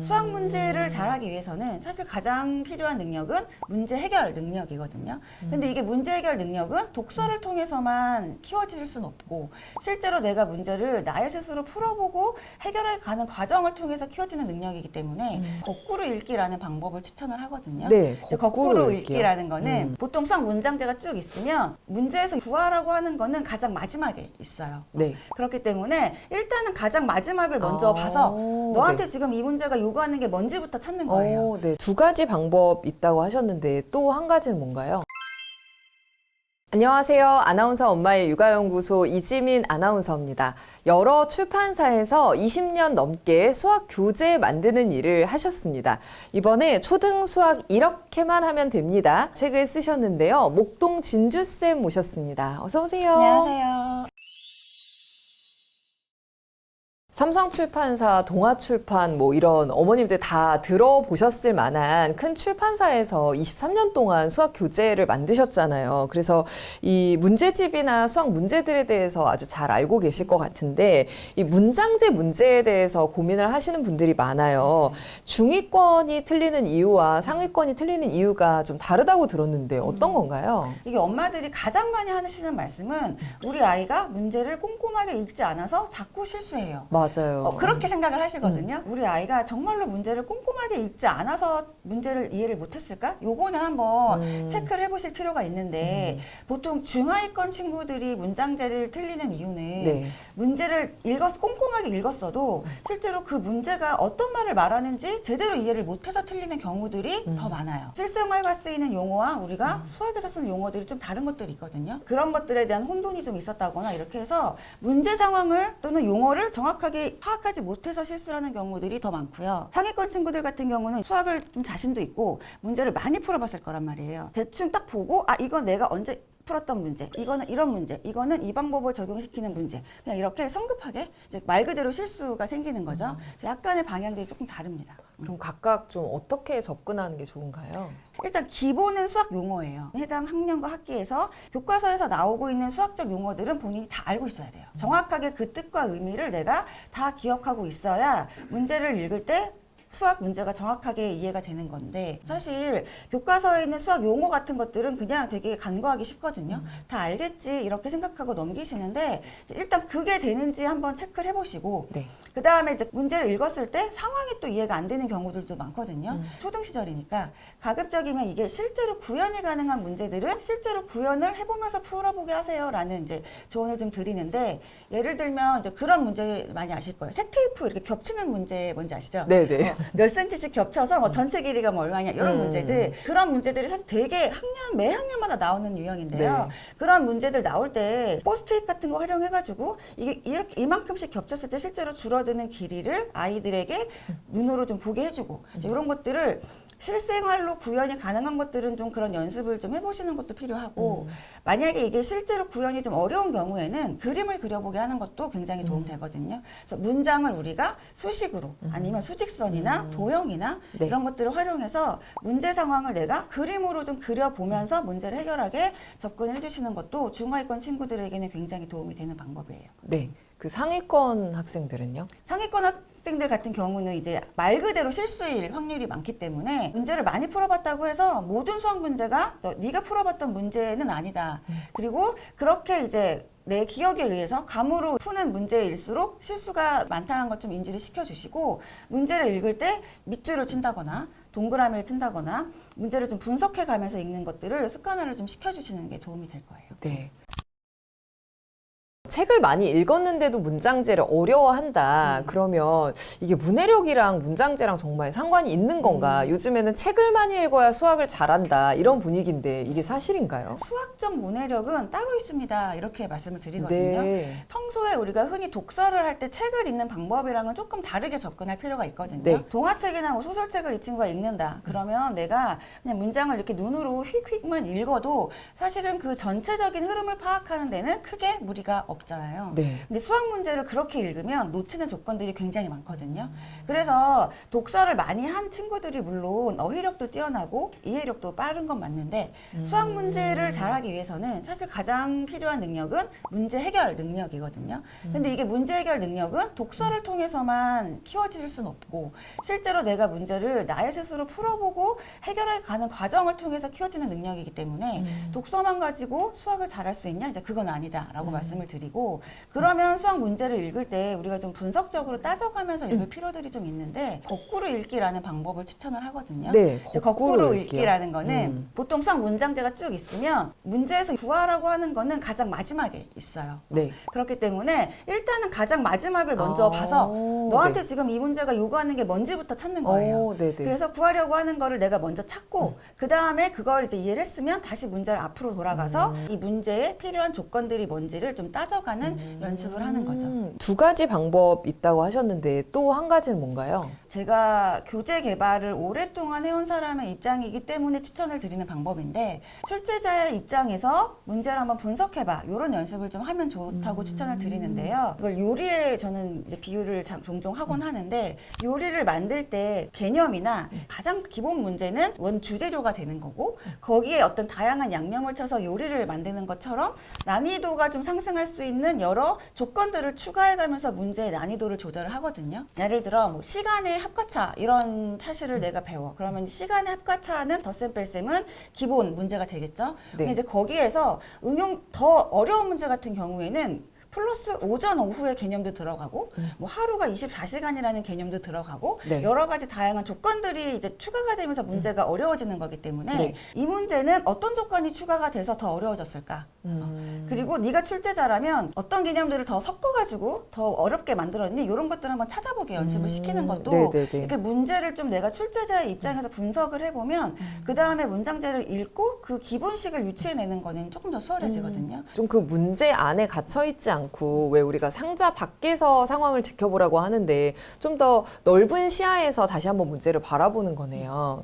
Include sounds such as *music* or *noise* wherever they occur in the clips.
수학 문제를 잘하기 위해서는 사실 가장 필요한 능력은 문제 해결 능력이거든요. 근데 이게 문제 해결 능력은 독서를 통해서만 키워질 수는 없고 실제로 내가 문제를 나의 스스로 풀어보고 해결해 가는 과정을 통해서 키워지는 능력이기 때문에 거꾸로 읽기라는 방법을 추천을 하거든요. 네, 거꾸로 거꾸로 읽기요. 읽기라는 거는 음. 보통 수학 문장제가 쭉 있으면 문제에서 구하라고 하는 거는 가장 마지막에 있어요. 네. 그렇기 때문에 일단은 가장 마지막을 먼저 아, 봐서 너한테 네. 지금 이 문제가 요구하는 게 뭔지부터 찾는 거예요. 어, 네. 두 가지 방법 있다고 하셨는데 또 한 가지는 뭔가요? 안녕하세요. 아나운서 엄마의 육아연구소 이지민 아나운서입니다. 여러 출판사에서 20년 넘게 수학 교재 만드는 일을 하셨습니다. 이번에 초등 수학 이렇게만 하면 됩니다. 책을 쓰셨는데요. 목동 진주쌤 모셨습니다. 어서 오세요. 안녕하세요. 삼성출판사, 동아출판 뭐 이런 어머님들 다 들어보셨을 만한 큰 출판사에서 23년 동안 수학 교재를 만드셨잖아요. 그래서 이 문제집이나 수학 문제들에 대해서 아주 잘 알고 계실 것 같은데 이 문장제 문제에 대해서 고민을 하시는 분들이 많아요. 중위권이 틀리는 이유와 상위권이 틀리는 이유가 좀 다르다고 들었는데 어떤 건가요? 이게 엄마들이 가장 많이 하시는 말씀은 우리 아이가 문제를 꼼꼼 하게 읽지 않아서 자꾸 실수해요. 맞아요. 어, 그렇게 생각을 하시거든요. 음. 우리 아이가 정말로 문제를 꼼꼼하게 읽지 않아서 문제를 이해를 못했을까? 요거는 한번 음. 체크를 해보실 필요가 있는데 보통 중하위권 친구들이 문장제를 틀리는 이유는 네. 문제를 읽었 꼼꼼하게 읽었어도 실제로 그 문제가 어떤 말을 말하는지 제대로 이해를 못해서 틀리는 경우들이 음. 더 많아요. 실생활과 쓰이는 용어와 우리가 수학에서 쓰는 용어들이 좀 다른 것들이 있거든요. 그런 것들에 대한 혼돈이 좀 있었다거나 이렇게 해서 문제 상황을 또는 용어를 정확하게 파악하지 못해서 실수하는 경우들이 더 많고요. 상위권 친구들 같은 경우는 수학을 좀 자신도 있고 문제를 많이 풀어봤을 거란 말이에요. 대충 딱 보고 아 이건 내가 언제 풀었던 문제, 이거는 이런 문제, 이거는 이 방법을 적용시키는 문제. 그냥 이렇게 성급하게 이제 말 그대로 실수가 생기는 거죠. 약간의 방향들이 조금 다릅니다. 그럼 각각 좀 어떻게 접근하는 게 좋은가요? 일단 기본은 수학 용어예요. 해당 학년과 학기에서 교과서에서 나오고 있는 수학적 용어들은 본인이 다 알고 있어야 돼요. 정확하게 그 뜻과 의미를 내가 다 기억하고 있어야 문제를 읽을 때 수학 문제가 정확하게 이해가 되는 건데 사실 교과서에 있는 수학 용어 같은 것들은 그냥 되게 간과하기 쉽거든요. 다 알겠지 이렇게 생각하고 넘기시는데 일단 그게 되는지 한번 체크를 해보시고 네. 그 다음에 이제 문제를 읽었을 때 상황이 또 이해가 안 되는 경우들도 많거든요. 초등 시절이니까 가급적이면 이게 실제로 구현이 가능한 문제들은 실제로 구현을 해보면서 풀어보게 하세요라는 이제 조언을 좀 드리는데 예를 들면 이제 그런 문제 많이 아실 거예요. 색 테이프 이렇게 겹치는 문제 뭔지 아시죠? 네네. 어, 몇 센치씩 겹쳐서 뭐 전체 길이가 뭐 얼마냐 이런 음. 문제들 그런 문제들이 사실 되게 학년 매 학년마다 나오는 유형인데요. 네. 그런 문제들 나올 때 포스트잇 같은 거 활용해가지고 이게 이렇게 이만큼씩 겹쳤을 때 실제로 줄어드 는 길이를 아이들에게 눈으로 좀 보게 해주고 이제 이런 것들을 실생활로 구현이 가능한 것들은 좀 그런 연습을 좀 해보시는 것도 필요하고 만약에 이게 실제로 구현이 좀 어려운 경우에는 그림을 그려보게 하는 것도 굉장히 도움 되거든요. 그래서 문장을 우리가 수식으로 아니면 수직선이나 도형이나 네. 이런 것들을 활용해서 문제 상황을 내가 그림으로 좀 그려보면서 문제를 해결하게 접근을 해주시는 것도 중하위권 친구들에게는 굉장히 도움이 되는 방법이에요. 네. 그 상위권 학생들은요? 상위권 학생들 같은 경우는 이제 말 그대로 실수일 확률이 많기 때문에 문제를 많이 풀어봤다고 해서 모든 수학 문제가 너, 네가 풀어봤던 문제는 아니다. 그리고 그렇게 이제 내 기억에 의해서 감으로 푸는 문제일수록 실수가 많다는 것 좀 인지를 시켜주시고 문제를 읽을 때 밑줄을 친다거나 동그라미를 친다거나 문제를 좀 분석해 가면서 읽는 것들을 습관화를 좀 시켜주시는 게 도움이 될 거예요. 네. 책을 많이 읽었는데도 문장제를 어려워한다. 그러면 이게 문해력이랑 문장제랑 정말 상관이 있는 건가? 요즘에는 책을 많이 읽어야 수학을 잘한다. 이런 분위기인데 이게 사실인가요? 수학적 문해력은 따로 있습니다. 이렇게 말씀을 드리거든요. 네. 평소에 우리가 흔히 독서를 할 때 책을 읽는 방법이랑은 조금 다르게 접근할 필요가 있거든요. 네. 동화책이나 뭐 소설책을 이 친구가 읽는다. 그러면 내가 그냥 문장을 이렇게 눈으로 휙휙만 읽어도 사실은 그 전체적인 흐름을 파악하는 데는 크게 무리가 없 잖아요. 네. 근데 수학 문제를 그렇게 읽으면 놓치는 조건들이 굉장히 많거든요. 그래서 독서를 많이 한 친구들이 물론 어휘력도 뛰어나고 이해력도 빠른 건 맞는데 수학 문제를 잘하기 위해서는 사실 가장 필요한 능력은 문제 해결 능력이거든요. 근데 이게 문제 해결 능력은 독서를 통해서만 키워질 수는 없고 실제로 내가 문제를 나의 스스로 풀어보고 해결해 가는 과정을 통해서 키워지는 능력이기 때문에 독서만 가지고 수학을 잘할 수 있냐? 이제 그건 아니다라고 말씀을 드리고 그러면 수학 문제를 읽을 때 우리가 좀 분석적으로 따져가면서 읽을 필요들이 좀 있는데 거꾸로 읽기라는 방법을 추천을 하거든요. 네, 이제 거꾸로 거꾸로 읽기요. 읽기라는 거는 음. 보통 수학 문장제가 쭉 있으면 문제에서 구하라고 하는 거는 가장 마지막에 있어요. 네. 그렇기 때문에 일단은 가장 마지막을 먼저 아, 봐서 너한테 네. 지금 이 문제가 요구하는 게 뭔지부터 찾는 거예요. 어, 네 네. 그래서 구하려고 하는 거를 내가 먼저 찾고 그 다음에 그걸 이제 이해를 했으면 다시 문제를 앞으로 돌아가서 음. 이 문제에 필요한 조건들이 뭔지를 좀 따져 가는 연습을 하는 거죠. 음, 두 가지 방법 있다고 하셨는데 또 한 가지는 뭔가요? 제가 교재 개발을 오랫동안 해온 사람의 입장이기 때문에 추천을 드리는 방법인데 출제자의 입장에서 문제를 한번 분석해봐 이런 연습을 좀 하면 좋다고 추천을 드리는데요. 이걸 요리에 저는 이제 비유를 자- 종종 하곤 하는데 요리를 만들 때 개념이나 가장 기본 문제는 원 주재료가 되는 거고 거기에 어떤 다양한 양념을 쳐서 요리를 만드는 것처럼 난이도가 좀 상승할 수 있는 여러 조건들을 추가해가면서 문제의 난이도를 조절을 하거든요. 예를 들어 뭐 시간의 합과차 이런 차시를 내가 배워. 그러면 시간의 합과차는 덧셈 뺄셈은 기본 문제가 되겠죠. 근데 네. 이제 거기에서 응용 더 어려운 문제 같은 경우에는 플러스 오전 오후의 개념도 들어가고 뭐 하루가 24시간이라는 개념도 들어가고 네. 여러 가지 다양한 조건들이 이제 추가가 되면서 문제가 어려워지는 거기 때문에 네. 이 문제는 어떤 조건이 추가가 돼서 더 어려워졌을까? 음. 그리고 네가 출제자라면 어떤 개념들을 더 섞어가지고 더 어렵게 만들었니? 이런 것들 한번 찾아보게 연습을 시키는 것도 음. 네네네. 이렇게 문제를 좀 내가 출제자의 입장에서 분석을 해보면 음. 그 다음에 문장제를 읽고 그 기본식을 유추해내는 거는 조금 더 수월해지거든요. 좀 그 문제 안에 갇혀 있지 않고 왜 우리가 상자 밖에서 상황을 지켜보라고 하는데 좀 더 넓은 시야에서 다시 한번 문제를 바라보는 거네요.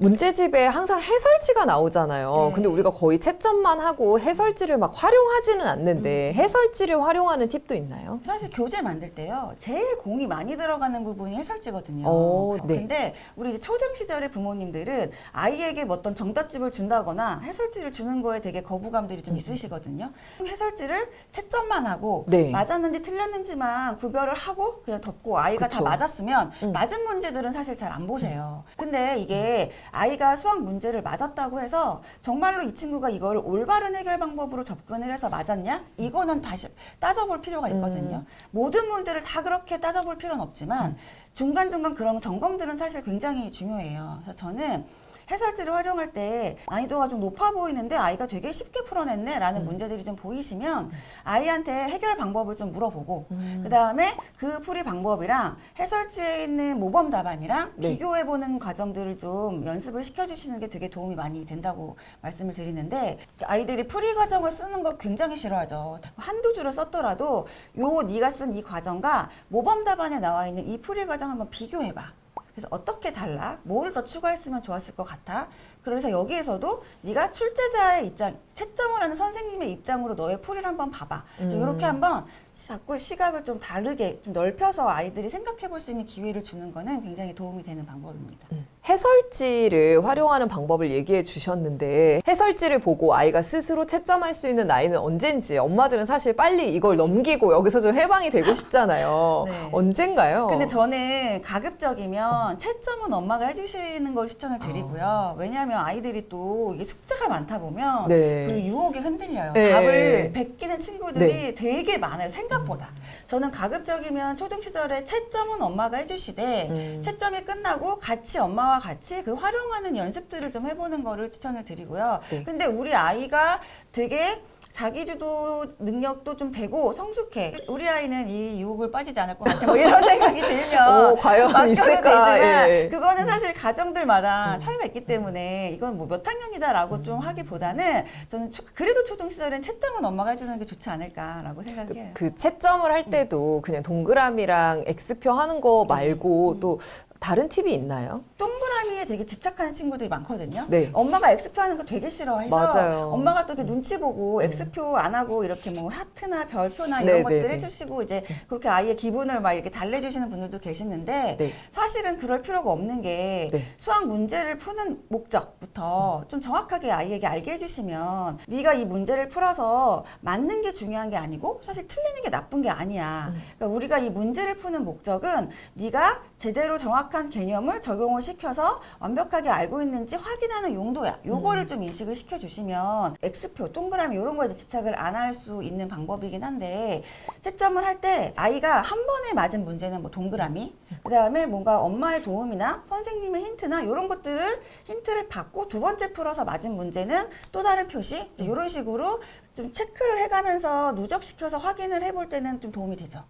문제집에 항상 해설지가 나오잖아요. 네. 근데 우리가 거의 채점만 하고 해설지를 막 활용하지는 않는데 해설지를 활용하는 팁도 있나요? 사실 교재 만들 때요, 제일 공이 많이 들어가는 부분이 해설지거든요. 오, 네. 근데 우리 이제 초등 시절의 부모님들은 아이에게 뭐 어떤 정답집을 준다거나 해설지를 주는 거에 되게 거부감들이 좀 있으시거든요. 해설지를 채점만 하고 네. 맞았는지 틀렸는지만 구별을 하고 그냥 덮고 아이가 그쵸. 다 맞았으면 음. 맞은 문제들은 사실 잘 안 보세요. 근데 이게 아이가 수학 문제를 맞았다고 해서 정말로 이 친구가 이걸 올바른 해결 방법으로 접근을 해서 맞았냐? 이거는 다시 따져볼 필요가 있거든요. 음. 모든 문제를 다 그렇게 따져볼 필요는 없지만 중간중간 그런 점검들은 사실 굉장히 중요해요. 그래서 저는 해설지를 활용할 때 난이도가 좀 높아 보이는데 아이가 되게 쉽게 풀어냈네 음. 라는 문제들이 좀 보이시면 아이한테 해결 방법을 좀 물어보고 음. 그 다음에 그 풀이 방법이랑 해설지에 있는 모범 답안이랑 네. 비교해 보는 과정들을 좀 연습을 시켜 주시는 게 되게 도움이 많이 된다고 말씀을 드리는데 아이들이 풀이 과정을 쓰는 거 굉장히 싫어하죠. 한두 줄을 썼더라도 요 네가 쓴 이 과정과 모범 답안에 나와 있는 이 풀이 과정 한번 비교해 봐. 그래서 어떻게 달라? 뭐를 더 추가했으면 좋았을 것 같아? 그래서 여기에서도 네가 출제자의 입장, 채점을 하는 선생님의 입장으로 너의 풀이를 한번 봐봐. 음. 이렇게 한번 자꾸 시각을 좀 다르게 좀 넓혀서 아이들이 생각해 볼 수 있는 기회를 주는 거는 굉장히 도움이 되는 방법입니다. 음. 해설지를 활용하는 방법을 얘기해 주셨는데 해설지를 보고 아이가 스스로 채점할 수 있는 나이는 언젠지 엄마들은 사실 빨리 이걸 넘기고 여기서 좀 해방이 되고 싶잖아요. *laughs* 네. 언젠가요? 근데 저는 가급적이면 채점은 엄마가 해주시는 걸 추천을 드리고요. 왜냐하면 아이들이 또 이게 숙제가 많다 보면 네. 그 유혹에 흔들려요. 네. 답을 베끼는 친구들이 네. 되게 많아요. 생 각보다. 저는 가급적이면 초등 시절에 채점은 엄마가 해주시되 음. 채점이 끝나고 같이 엄마와 같이 그 활용하는 연습들을 좀 해보는 거를 추천을 드리고요. 네. 근데 우리 아이가 되게 자기주도 능력도 좀 되고 성숙해. 우리 아이는 이 유혹을 빠지지 않을 것 같아. 뭐 이런 *laughs* 생각이 들면 오, 과연 맡겨도 있을까? 되지만 예. 그거는 사실 가정들마다 음. 차이가 있기 때문에 이건 뭐 몇 학년이다라고 좀 하기보다는 저는 초- 그래도 초등 시절엔 채점은 엄마가 해주는 게 좋지 않을까라고 생각해요. 그 채점을 할 때도 그냥 동그라미랑 X표 하는 거 말고 또 다른 팁이 있나요? 동그라미에 되게 집착하는 친구들이 많거든요. 네. 엄마가 X표 하는 거 되게 싫어해서 맞아요. 음. 엄마가 또 이렇게 눈치 보고 X표 안 하고 이렇게 뭐 하트나 별표나 네, 이런 네, 것들 네. 해주시고 이제 그렇게 아이의 기분을 막 이렇게 달래주시는 분들도 계시는데 네. 사실은 그럴 필요가 없는 게 네. 수학 문제를 푸는 목적부터 좀 정확하게 아이에게 알게 해주시면 네가 이 문제를 풀어서 맞는 게 중요한 게 아니고 사실 틀리는 게 나쁜 게 아니야. 음. 그러니까 우리가 이 문제를 푸는 목적은 네가 제대로 정확 한 개념을 적용을 시켜서 완벽하게 알고 있는지 확인하는 용도야. 음. 요거를 좀 인식을 시켜주시면 X표, 동그라미 이런 거에 집착을 안 할 수 있는 방법이긴 한데 채점을 할 때 아이가 한 번에 맞은 문제는 뭐 동그라미, 그 다음에 뭔가 엄마의 도움이나 선생님의 힌트나 이런 것들을 힌트를 받고 두 번째 풀어서 맞은 문제는 또 다른 표시 이런 식으로 좀 체크를 해가면서 누적시켜서 확인을 해볼 때는 좀 도움이 되죠.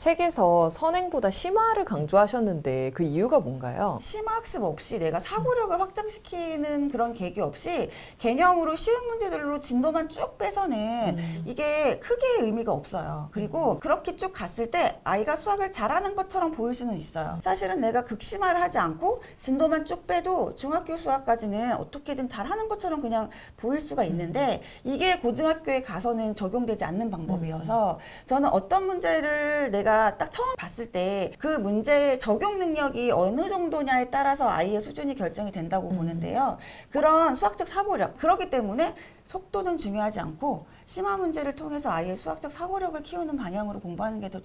책에서 선행보다 심화를 강조하셨는데 그 이유가 뭔가요? 심화 학습 없이 내가 사고력을 확장시키는 그런 계기 없이 개념으로 쉬운 문제들로 진도만 쭉 빼서는 이게 크게 의미가 없어요. 그리고 그렇게 쭉 갔을 때 아이가 수학을 잘하는 것처럼 보일 수는 있어요. 사실은 내가 극심화를 하지 않고 진도만 쭉 빼도 중학교 수학까지는 어떻게든 잘하는 것처럼 그냥 보일 수가 있는데 이게 고등학교에 가서는 적용되지 않는 방법이어서 저는 어떤 문제를 내가 딱 처음 봤을 때 그 문제의 적용 능력이 어느 정도냐에 따라서 아이의 수준이 결정이 된다고 보는데요. 그런 수학적 사고력 그렇기 때문에 속도는 중요하지 않고 심화 문제를 통해서 아이의 수학적 사고력을 키우는 방향으로 공부하는 게 더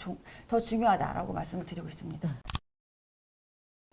더 중요하다라고 말씀을 드리고 있습니다.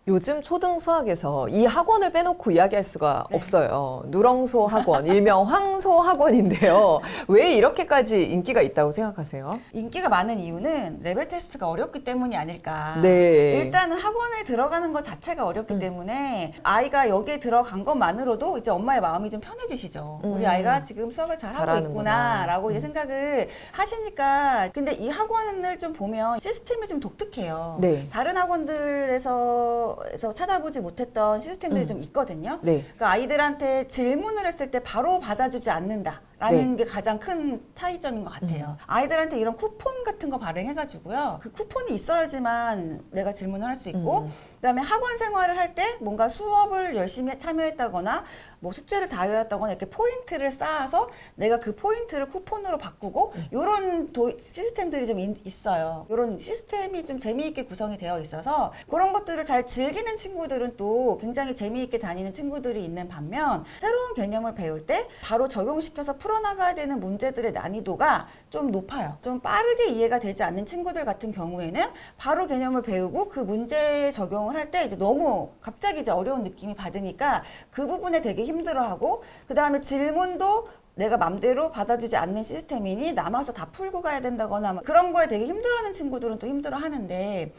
요즘 초등 수학에서 이 학원을 빼놓고 이야기할 수가 네. 없어요. 누렁소 학원, 일명 황소 학원인데요. 왜 이렇게까지 인기가 있다고 생각하세요? 인기가 많은 이유는 레벨 테스트가 어렵기 때문이 아닐까. 네. 일단은 학원에 들어가는 것 자체가 어렵기 음. 때문에 아이가 여기에 들어간 것만으로도 이제 엄마의 마음이 좀 편해지시죠. 음. 우리 아이가 지금 수학을 잘하고. 있구나라고 이제 음. 생각을 하시니까 근데 이 학원을 좀 보면 시스템이 좀 독특해요. 네. 다른 학원들에서 에서 찾아보지 못했던 시스템들이 음. 좀 있거든요. 네. 그러니까 아이들한테 질문을 했을 때 바로 받아주지 않는다 라는 게 가장 큰 차이점인 것 같아요. 아이들한테 이런 쿠폰 같은 거 발행해가지고요. 그 쿠폰이 있어야지만 내가 질문을 할 수 있고, 음. 그 다음에 학원 생활을 할 때 뭔가 수업을 열심히 참여했다거나 뭐 숙제를 다 외웠다거나 이렇게 포인트를 쌓아서 내가 그 포인트를 쿠폰으로 바꾸고 이런 시스템들이 좀 인- 있어요. 이런 시스템이 좀 재미있게 구성이 되어 있어서 그런 것들을 잘 즐기는 친구들은 또 굉장히 재미있게 다니는 친구들이 있는 반면 새로운 개념을 배울 때 바로 적용시켜서 풀어나가야 되는 문제들의 난이도가 좀 높아요. 좀 빠르게 이해가 되지 않는 친구들 같은 경우에는 바로 개념을 배우고 그 문제 적용을 할 때 이제 너무 갑자기 이제 어려운 느낌이 받으니까 그 부분에 되게 힘 들어하고 그 다음에 질문도 내가 맘대로 받아주지 않는 시스템이니 남아서 다 풀고 가야 된다거나 막 그런 거에 되게 힘들어하는 친구들은 또 힘들어하는데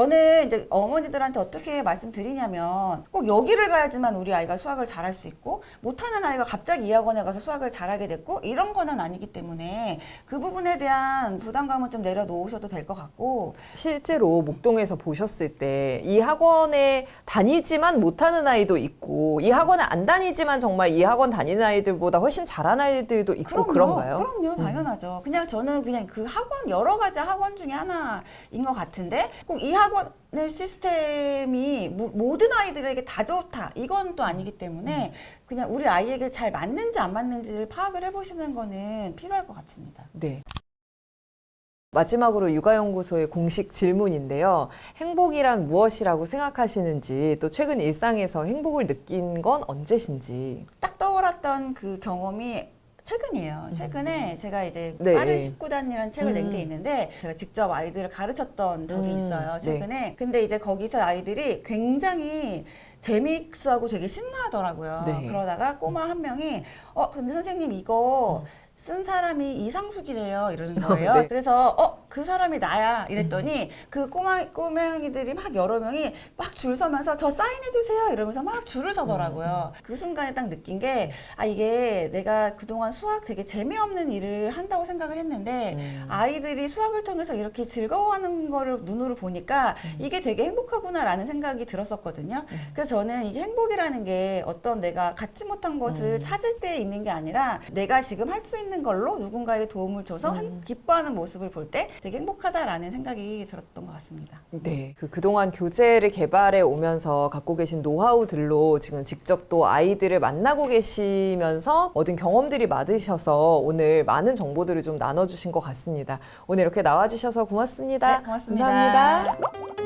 저는 이제 어머니들한테 어떻게 말씀드리냐면 꼭 여기를 가야지만 우리 아이가 수학을 잘할 수 있고 못하는 아이가 갑자기 이 학원에 가서 수학을 잘하게 됐고 이런 거는 아니기 때문에 그 부분에 대한 부담감은 좀 내려놓으셔도 될 것 같고 실제로 목동에서 보셨을 때 이 학원에 다니지만 못하는 아이도 있고 이 학원에 안 다니지만 정말 이 학원 다니는 아이들보다 훨씬 잘하는 아이들도 있고 그런가요 음. 그럼요, 당연하죠. 그냥 저는 그냥 그 학원 여러 가지 학원 중에 하나인 것 같은데 꼭이 학원의 시스템이 모- 모든 아이들에게 다 좋다 이건 또 아니기 때문에 음. 그냥 우리 아이에게 잘 맞는지 안 맞는지를 파악을 해보시는 거는 필요할 것 같습니다. 네. 마지막으로 육아연구소의 공식 질문인데요. 행복이란 무엇이라고 생각하시는지 또 최근 일상에서 행복을 느낀 건 언제신지. 딱 떠올랐던 그 경험이 최근이에요. 최근에 제가 이제 네. 빠른 19단이라는 책을 낸 음. 게 있는데 제가 직접 아이들을 가르쳤던 적이 음, 있어요. 네. 최근에. 근데 이제 거기서 아이들이 굉장히 재미있어하고 되게 신나하더라고요. 네. 그러다가 꼬마 한 명이 어 근데 선생님 이거 쓴 사람이 이상숙이래요 이러는 거예요. 네. 그래서 어 그 사람이 나야 이랬더니 그 꼬마 꼬맹이들이 막 여러 명이 막 줄 서면서 저 사인해 주세요 이러면서 막 줄을 서더라고요. 그 순간에 딱 느낀 게 아 이게 내가 그동안 수학 되게 재미없는 일을 한다고 생각을 했는데 음. 아이들이 수학을 통해서 이렇게 즐거워하는 거를 눈으로 보니까 음. 이게 되게 행복하구나라는 생각이 들었었거든요. 그래서 저는 이게 행복이라는 게 어떤 내가 갖지 못한 것을 음. 찾을 때 있는 게 아니라 내가 지금 할 수 있는 있는 걸로 누군가에게 도움을 줘서 한- 기뻐하는 모습을 볼 때 되게 행복하다라는 생각이 들었던 것 같습니다. 네, 그 그동안 교재를 개발해 오면서 갖고 계신 노하우들로 지금 직접 또 아이들을 만나고 계시면서 얻은 경험들이 많으셔서 오늘 많은 정보들을 좀 나눠주신 것 같습니다. 오늘 이렇게 나와주셔서 고맙습니다. 네, 고맙습니다. 감사합니다.